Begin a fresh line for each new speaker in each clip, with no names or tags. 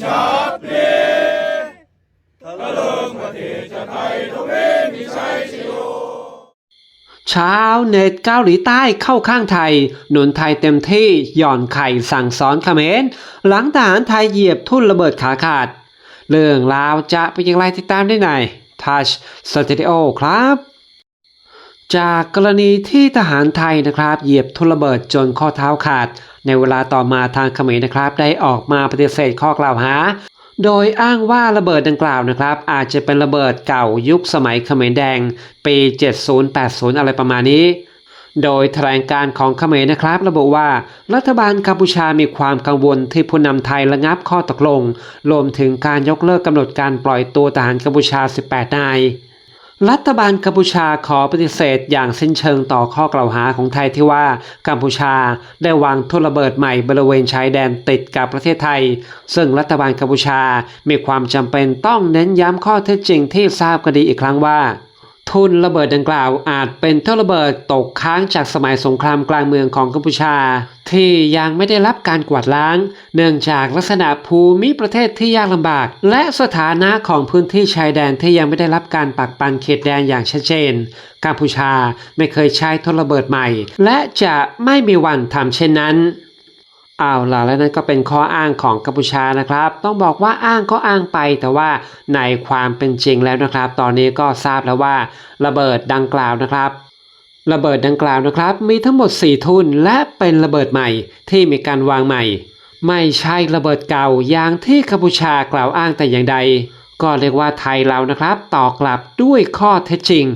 เชาติเพลทลงประเทศชาติไทยทวีมีชัยชโชา
วเน็ตเกาหลีใต้เข้าข้างไทย หนุนไทยเต็มที่หย่อนไข่สั่งสอนเขมรหลังทหารไทยเหยียบทุ่นระเบิดขาขาด เรื่องราวจะเป็นอย่างไรติดตามได้ใน Touch Studio ครับ จากกรณีที่ทหารไทยนะครับ เหยียบทุ่นระเบิดจนข้อเท้าขาด ในเวลาต่อมาทางเขมรนะครับ ได้ออกมาปฏิเสธข้อกล่าวหา โดยอ้างว่าระเบิดดังกล่าวนะครับ อาจจะเป็นระเบิดเก่ายุคสมัยเขมรแดง ปี 70-80 อะไรประมาณนี้โดยแถลงการของเขมรนะครับ ระบุว่ารัฐบาลกัมพูชามีความกังวลที่ผู้นำไทยระงับข้อตกลง รวมถึงการยกเลิกกำหนดการปล่อยตัวทหารกัมพูชา 18 นาย รัฐบาลกัมพูชาขอปฏิเสธอย่างสิ้นเชิงต่อข้อกล่าวหาของไทยที่ว่ากัมพูชาได้วางทุ่นระเบิดใหม่บริเวณชายแดนติดกับประเทศไทย ซึ่งรัฐบาลกัมพูชา มีความจำเป็นต้องเน้นย้ำข้อเท็จจริงที่ทราบกันดีอีกครั้งว่า ทุนระเบิดดังกล่าวอาจเป็นทุ่นระเบิดตกค้างจากสมัยสงครามกลางเมืองของกัมพูชา ที่ยังไม่ได้รับการกวาดล้าง เนื่องจากลักษณะภูมิประเทศที่ยากลำบาก และสถานะของพื้นที่ชายแดนที่ยังไม่ได้รับการปักปันเขตแดนอย่างชัดเจน กัมพูชาไม่เคยใช้ทนระเบิดใหม่ และจะไม่มีวันทำเช่นนั้นเอาล่ะและนั่นก็เป็นข้ออ้างของกัมพูชานะครับ ต้องบอกว่าอ้างก็อ้างไปแต่ว่าในความเป็นจริงแล้วนะครับ ตอนนี้ก็ทราบแล้วว่าระเบิดดังกล่าวนะครับ ระเบิดดังกล่าวนะครับ มีทั้งหมด 4 ทุนและเป็นระเบิดใหม่ที่มีการวางใหม่ ไม่ใช่ระเบิดเก่าอย่างที่กัมพูชากล่าวอ้างแต่อย่างใด ก็เรียกว่าไทยเรานะครับตอบกลับด้วยข้อเท็จจริง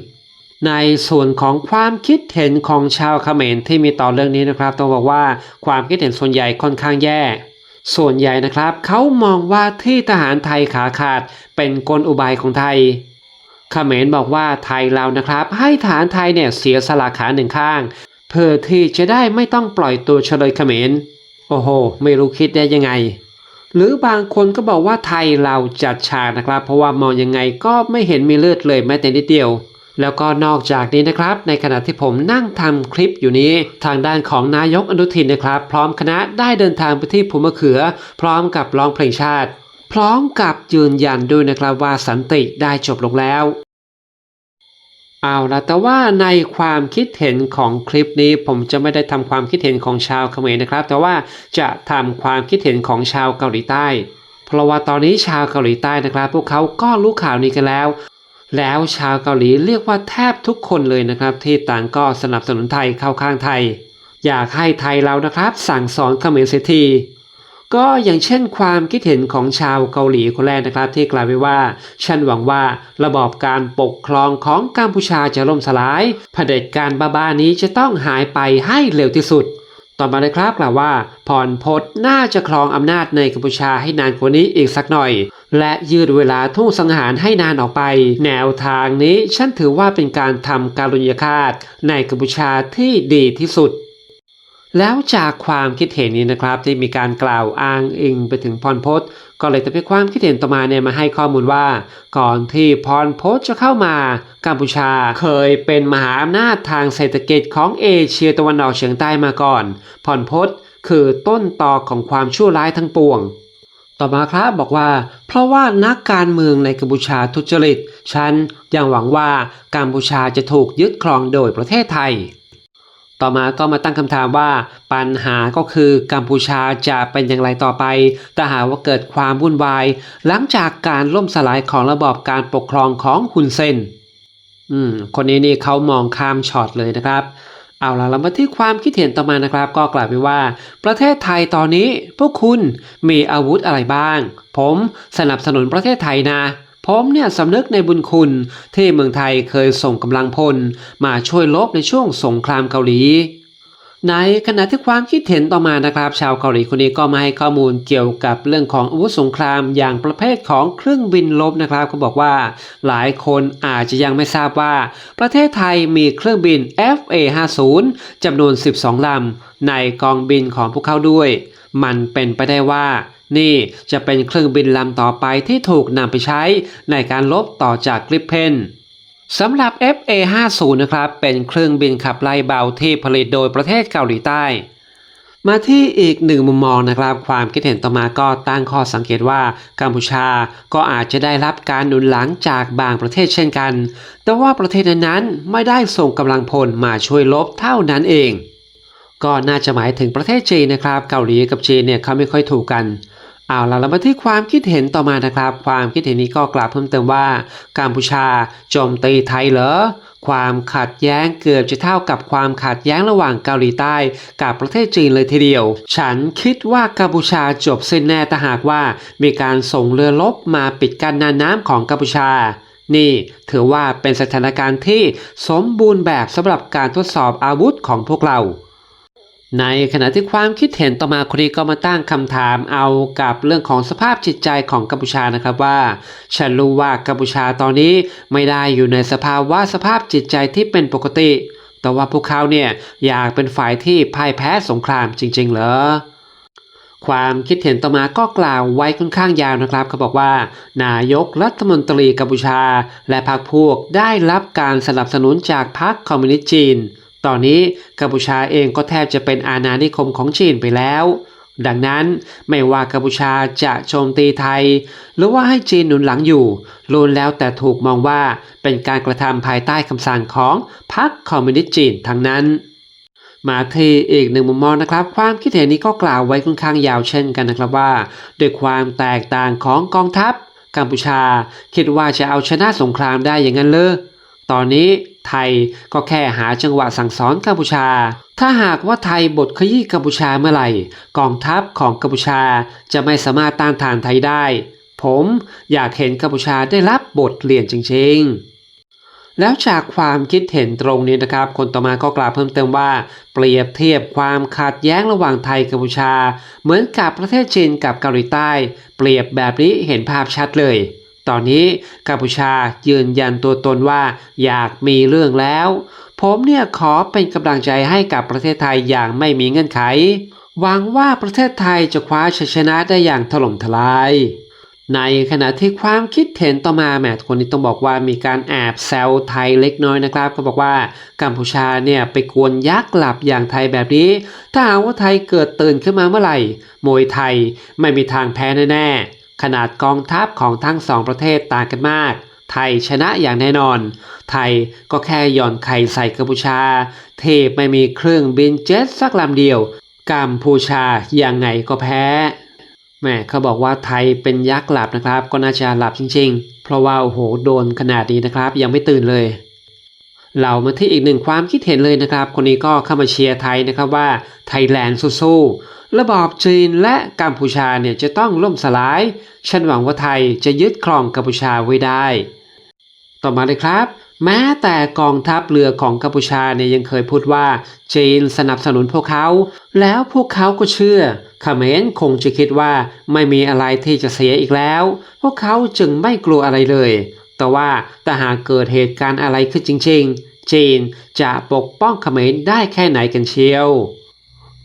ในส่วนของความคิดเห็นของชาวเขมรที่มีต่อเรื่องนี้นะครับต้องบอกว่าความคิดเห็นส่วนใหญ่ค่อนข้างแย่ส่วนใหญ่นะครับเขามองว่าที่ทหารไทยขาขาดเป็นกลอุบายของไทย เขมรบอกว่าไทยเรานะครับ ให้ฐานไทยเนี่ยเสียสละขาหนึ่งข้าง เพื่อที่จะได้ไม่ต้องปล่อยตัวเฉลยเขมรโอ้โห ไม่รู้คิดได้ยังไง หรือบางคนก็บอกว่าไทยเราจัดฉากนะครับ เพราะว่ามองยังไงก็ไม่เห็นมีเลือดเลยแม้แต่นิดเดียวแล้วก็นอกจากนี้นะครับ ในขณะที่ผมนั่งทำคลิปอยู่นี้ ทางด้านของนายกอนุทินนะครับ พร้อมคณะได้เดินทางไปที่ภูมะเขือ พร้อมกับร้องเพลงชาติ พร้อมกับยืนยันด้วยนะครับว่าสันติได้จบลงแล้ว เอาละแต่ว่าในความคิดเห็นของคลิปนี้ผมจะไม่ได้ทำความคิดเห็นของชาวเขมรนะครับ แต่ว่าจะทำความคิดเห็นของชาวเกาหลีใต้ เพราะว่าตอนนี้ชาวเกาหลีใต้นะครับ พวกเขาก็รู้ข่าวนี้กันแล้ว แล้วชาวเกาหลีเรียกว่าแทบทุกคนเลยนะครับ ที่ต่างก็สนับสนุนไทยเข้าข้างไทย อยากให้ไทยเรานะครับ สั่งสอนเขมรเสียที ก็อย่างเช่นความคิดเห็นของชาวเกาหลีคนแรกนะครับ ที่กล่าวไว้ว่า ฉันหวังว่าระบอบการปกครองของกัมพูชาจะล่มสลายเผด็จการบ้าๆนี้จะต้องหายไปให้เร็วที่สุดต่อมาเลยครับกล่าวว่าพรพศน่าจะครองอำนาจในกัมพูชาให้นานกว่านี้อีกสักหน่อย และยืดเวลาทุ่งสังหารให้นานออกไป แนวทางนี้ฉันถือว่าเป็นการทำการุญยฆาตในกัมพูชาที่ดีที่สุด แล้วจากความคิดเห็นนี้นะครับที่มีการกล่าวอ้างอิงไปถึงพรพศก็เลยทำให้ความคิดเห็นต่อมาเนี่ยมาให้ข้อมูลว่า ก่อนที่พรพศจะเข้ามากัมพูชาเคยเป็นมหาอำนาจทางเศรษฐกิจของเอเชียตะวันออกเฉียงใต้มาก่อน พรพศคือต้นตอของความชั่วร้ายทั้งปวง ต่อมาครับบอกว่า เพราะว่านักการเมืองในกัมพูชาทุจริต ฉันยังหวังว่ากัมพูชาจะถูกยึดครองโดยประเทศไทย ต่อมาก็มาตั้งคำถามว่าปัญหาก็คือกัมพูชาจะเป็นอย่างไรต่อไปถ้าหากว่าเกิดความวุ่นวาย หลังจากการล่มสลายของระบอบการปกครองของฮุนเซนอืมคนนี้นี่เขามองข้ามช็อตเลยนะครับเอาล่ะเรามาที่ความคิดเห็นต่อมานะครับ ก็กล่าวไปว่า ประเทศไทยตอนนี้พวกคุณมีอาวุธอะไรบ้าง ผมสนับสนุนประเทศไทยนะ ผมเนี่ยสำนึกในบุญคุณที่เมืองไทยเคยส่งกำลังพลมาช่วยลบในช่วงสงครามเกาหลี ในขณะที่ความคิดเห็นต่อมานะครับ ชาวเกาหลีคนนี้ก็มาให้ข้อมูลเกี่ยวกับเรื่องของอาวุธสงครามอย่างประเภทของเครื่องบินลบนะครับก็บอกว่าหลายคนอาจจะยังไม่ทราบว่า ประเทศไทยมีเครื่องบิน FA50 จำนวน 12 ลำในกองบินของพวกเขาด้วย มันเป็นไปได้ว่า นี่จะเป็นเครื่องบินลำต่อไปที่ถูกนำไปใช้ในการลบต่อจากกริปเพนสำหรับ FA50 นะครับ เป็นเครื่องบินขับไล่เบาที่ผลิตโดยประเทศเกาหลีใต้ มาที่อีกหนึ่งมุมมองนะครับ ความคิดเห็นต่อมาก็ตั้งข้อสังเกตว่ากัมพูชาก็อาจจะได้รับการหนุนหลังจากบางประเทศเช่นกัน แต่ว่าประเทศนั้นๆไม่ได้ส่งกำลังพลมาช่วยลบเท่านั้นเอง ก็น่าจะหมายถึงประเทศจีนนะครับ เกาหลีกับจีนเนี่ยเขาไม่ค่อยถูกกัน เอาล่ะเรามาที่ความคิดเห็นต่อมานะครับ ความคิดเห็นนี้ก็กล่าวเพิ่มเติมว่า กัมพูชาโจมตีไทยเหรอความขัดแย้งเกือบจะเท่ากับความขัดแย้งระหว่างเกาหลีใต้ กับประเทศจีนเลยทีเดียว ฉันคิดว่ากัมพูชาจบสิ้นแน่ถ้าหากว่า มีการส่งเรือรบมาปิดกั้นน่านน้ำของกัมพูชานี่ถือว่าเป็นสถานการณ์ที่สมบูรณ์แบบสำหรับการทดสอบอาวุธของพวกเรา ในขณะที่ความคิดเห็นต่อมาคนนี้ก็มาตั้งคำถามเอากับเรื่องของสภาพจิตใจของกัมพูชานะครับว่า ฉันรู้ว่ากัมพูชาตอนนี้ไม่ได้อยู่ในสภาวะสภาพจิตใจที่เป็นปกติ แต่ว่าพวกเขาเนี่ยอยากเป็นฝ่ายที่พ่ายแพ้สงครามจริง ๆ เหรอความคิดเห็นต่อมาก็กล่าวไว้ค่อนข้างยาวนะครับเขาบอกว่า นายกรัฐมนตรีกัมพูชา และพรรคพวกได้รับการสนับสนุนจากพรรคคอมมิวนิสต์จีน ตอนนี้กัมพูชาเองก็แทบจะเป็นอาณานิคมของจีนไปแล้ว ดังนั้นไม่ว่ากัมพูชาจะโจมตีไทย หรือว่าให้จีนหนุนหลังอยู่ล้วนแล้วแต่ถูกมองว่าเป็นการกระทำภายใต้คำสั่งของพรรคคอมมิวนิสต์จีนทั้งนั้นมาที่อีกหนึ่งมุมมองนะครับ ความคิดเห็นนี้ก็กล่าวไว้ค่อนข้างยาวเช่นกันนะครับว่าด้วยความแตกต่างของกองทัพ กัมพูชา คิดว่าจะเอาชนะสงครามได้อย่างนั้นเลยตอนนี้ ไทยก็แค่หาจังหวะสั่งสอนกัมพูชา ถ้าหากว่าไทยบทขยี้กัมพูชาเมื่อไหร่ กองทัพของกัมพูชาจะไม่สามารถต้านทานไทยได้ ผมอยากเห็นกัมพูชาได้รับบทเรียนจริงๆแล้วจากความคิดเห็นตรงนี้นะครับ คนต่อมาก็กล่าวเพิ่มเติมว่า เปรียบเทียบความขัดแย้งระหว่างไทยกัมพูชา เหมือนกับประเทศจีนกับเกาหลีใต้ เปรียบแบบนี้เห็นภาพชัดเลย ตอนนี้กัมพูชายืนยันตัวตนว่าอยากมีเรื่องแล้ว ผมเนี่ยขอเป็นกำลังใจให้กับประเทศไทยอย่างไม่มีเงื่อนไข หวังว่าประเทศไทยจะคว้าชัยชนะได้อย่างถล่มทลาย ในขณะที่ความคิดเห็นต่อมาแหมคนนี้ต้องบอกว่ามีการแอบแซวไทยเล็กน้อยนะครับ ก็บอกว่ากัมพูชาเนี่ยไปกวนยักษ์หลับอย่างไทยแบบนี้ ถ้าหากว่าไทยเกิดตื่นขึ้นมาเมื่อไหร่มวยไทยไม่มีทางแพ้แน่ๆ ขนาดกองทัพของทั้งสองประเทศต่างกันมาก ไทยชนะอย่างแน่นอน ไทยก็แค่หย่อนไข่ใส่กัมพูชา เทพไม่มีเครื่องบินเจ็ตสักลำเดียว กัมพูชายังไงก็แพ้แม่เขาบอกว่าไทยเป็นยักษ์หลับนะครับ ก็น่าจะหลับจริง ๆ เพราะว่าโอ้โหโดนขนาดนี้นะครับ ยังไม่ตื่นเลยเรามาที่อีกหนึ่งความคิดเห็นเลยนะครับ คนนี้ก็เข้ามาเชียร์ไทยนะครับว่าไทยแลนด์สู้ๆ ระบอบจีนและกัมพูชาเนี่ยจะต้องล่มสลาย ฉันหวังว่าไทยจะยึดครองกัมพูชาไว้ได้ ต่อมาเลยครับ แม้แต่กองทัพเรือของกัมพูชาเนี่ยยังเคยพูดว่า จีนสนับสนุนพวกเขา แล้วพวกเขาก็เชื่อเขมรคงจะคิดว่าไม่มีอะไรที่จะเสียอีกแล้ว พวกเขาจึงไม่กลัวอะไรเลย แต่ว่าถ้าหากเกิดเหตุการณ์อะไรขึ้นจริง ๆ จีนจะปกป้องเขมรได้แค่ไหนกันเชียว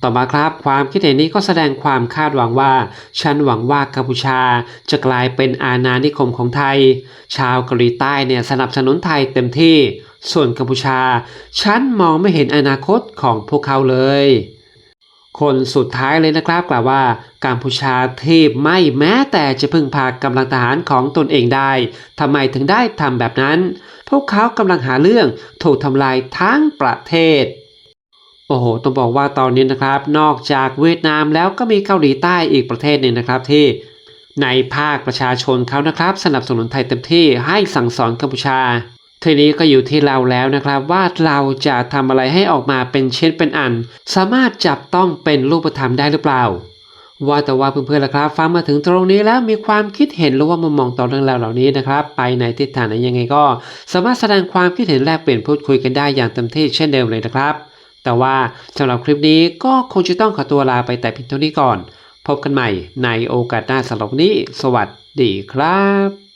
ต่อมาครับความคิดเห็นนี้ก็แสดงความคาดหวังว่า ฉันหวังว่ากัมพูชาจะกลายเป็นอาณานิคมของไทย ชาวเกาหลีใต้เนี่ยสนับสนุนไทยเต็มที่ ส่วนกัมพูชา ฉันมองไม่เห็นอนาคตของพวกเขาเลย คนสุดท้ายเลยนะครับกล่าวว่ากัมพูชาที่ไม่แม้แต่จะพึ่งพากำลังทหารของตนเองได้ทำไมถึงได้ทำแบบนั้น พวกเขากำลังหาเรื่องถูกทำลายทั้งประเทศ โอ้โห ต้องบอกว่าตอนนี้นะครับ นอกจากเวียดนามแล้วก็มีเกาหลีใต้อีกประเทศหนึ่งนะครับที่ในภาคประชาชนเขานะครับ สนับสนุนไทยเต็มที่ให้สั่งสอนกัมพูชาทีนี้ก็อยู่ที่เราแล้วนะครับว่าเราจะทำอะไรให้ออกมาเป็นเช่นเป็นอัน สามารถจับต้องเป็นรูปธรรมได้หรือเปล่า ว่าแต่ว่าเพื่อนๆล่ะครับ ฟังมาถึงตรงนี้แล้วมีความคิดเห็นหรือว่ามุมมองต่อเรื่องราวเหล่านี้นะครับ ไปในทิศทางไหนยังไงก็ สามารถแสดงความคิดเห็นแลกเปลี่ยนพูดคุยกันได้อย่างเต็มที่เช่นเดิมเลยนะครับ แต่ว่าสำหรับคลิปนี้ก็คงจะต้องขอตัวลาไปแต่เพียงเท่านี้ก่อน พบกันใหม่ในโอกาสหน้าสำหรับนี้ สวัสดีครับ